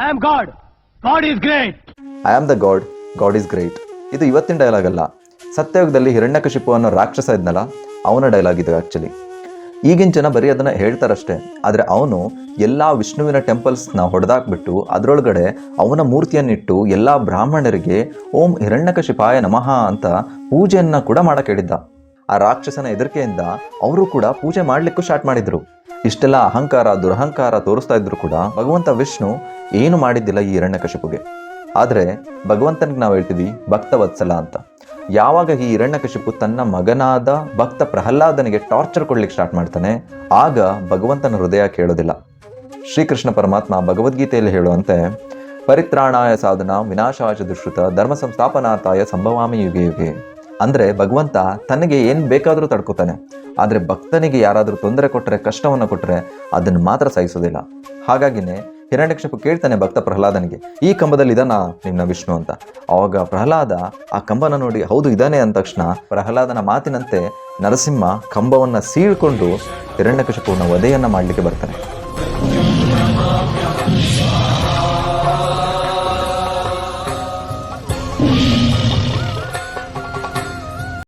I am god god is great I am the god god is great ಇದು ಇವತ್ತಿನ dialogue ಅಲ್ಲ. ಸತ್ಯಯುಗದಲ್ಲಿ ಹಿರಣ್ಯಕಶಿಪು ಅನ್ನೋ ರಾಕ್ಷಸ ಇದ್ನಲ್ಲ, ಅವನ ಡೈಲಾಗ್ ಇದು ಆ್ಯಕ್ಚುಲಿ ಈಗಿನ ಜನ ಬರೀ ಅದನ್ನು ಹೇಳ್ತಾರಷ್ಟೇ. ಆದರೆ ಅವನು ಎಲ್ಲ ವಿಷ್ಣುವಿನ ಟೆಂಪಲ್ಸ್ನ ಹೊಡೆದಾಕ್ಬಿಟ್ಟು ಅದರೊಳಗಡೆ ಅವನ ಮೂರ್ತಿಯನ್ನಿಟ್ಟು ಎಲ್ಲ ಬ್ರಾಹ್ಮಣರಿಗೆ, ಓಂ ಹಿರಣ್ಯಕಶಿಪಾಯ ನಮಃ ಅಂತ ಪೂಜೆಯನ್ನು ಕೂಡ ಮಾಡಕ್ಕೆ ಹೇಳಿದ್ದ. ಆ ರಾಕ್ಷಸನ ಹೆದರಿಕೆಯಿಂದ ಅವರು ಕೂಡ ಪೂಜೆ ಮಾಡಲಿಕ್ಕೂ ಸ್ಟಾರ್ಟ್ ಮಾಡಿದ್ರು. ಇಷ್ಟೆಲ್ಲ ಅಹಂಕಾರ, ದುರಹಂಕಾರ ತೋರಿಸ್ತಾ ಇದ್ರು ಕೂಡ ಭಗವಂತ ವಿಷ್ಣು ಏನು ಮಾಡಿದ್ದಿಲ್ಲ ಈ ಹಿರಣ್ಯಕಶಿಪುಗೆ ಆದರೆ ಭಗವಂತನಿಗೆ ನಾವು ಹೇಳ್ತೀವಿ ಭಕ್ತವತ್ಸಲ ಅಂತ. ಯಾವಾಗ ಈ ಹಿರಣ್ಯಕಶಿಪು ತನ್ನ ಮಗನಾದ ಭಕ್ತ ಪ್ರಹ್ಲಾದನಿಗೆ ಟಾರ್ಚರ್ ಕೊಡ್ಲಿಕ್ಕೆ ಸ್ಟಾರ್ಟ್ ಮಾಡ್ತಾನೆ, ಆಗ ಭಗವಂತನ ಹೃದಯ ಕೇಳೋದಿಲ್ಲ. ಶ್ರೀಕೃಷ್ಣ ಪರಮಾತ್ಮ ಭಗವದ್ಗೀತೆಯಲ್ಲಿ ಹೇಳುವಂತೆ, ಪರಿತ್ರಾಣಾಯ ಸಾಧನ ವಿನಾಶಾಯ ದುಶ್ರುತ ಧರ್ಮ ಸಂಸ್ಥಾಪನಾತಾಯ ಸಂಭವಾಮಿ ಯುಗೆ ಯುಗೆ. ಅಂದರೆ ಭಗವಂತ ತನಗೆ ಏನು ಬೇಕಾದರೂ ತಡ್ಕೋತಾನೆ. ಆದರೆ ಭಕ್ತನಿಗೆ ಯಾರಾದರೂ ತೊಂದರೆ ಕೊಟ್ಟರೆ ಕಷ್ಟವನ್ನು ಕೊಟ್ಟರೆ ಅದನ್ನು ಮಾತ್ರ ಸಹಿಸೋದಿಲ್ಲ. ಹಾಗಾಗಿನೇ ಹಿರಣ್ಯಕಶಿಪು ಕೇಳ್ತಾನೆ ಭಕ್ತ ಪ್ರಹ್ಲಾದನಿಗೆ, ಈ ಕಂಬದಲ್ಲಿ ಇದಾನ ನಿನ್ನ ವಿಷ್ಣು ಅಂತ. ಆವಾಗ ಪ್ರಹ್ಲಾದ ಆ ಕಂಬನ ನೋಡಿ, ಹೌದು, ಇದಾನೆ ಅಂದ ತಕ್ಷಣ ಪ್ರಹ್ಲಾದನ ಮಾತಿನಂತೆ ನರಸಿಂಹ ಕಂಬವನ್ನು ಸೀಳ್ಕೊಂಡು ಹಿರಣ್ಯಕಶಿಪುವಿನ ವಧೆಯನ್ನು ಮಾಡಲಿಕ್ಕೆ ಬರ್ತಾನೆ.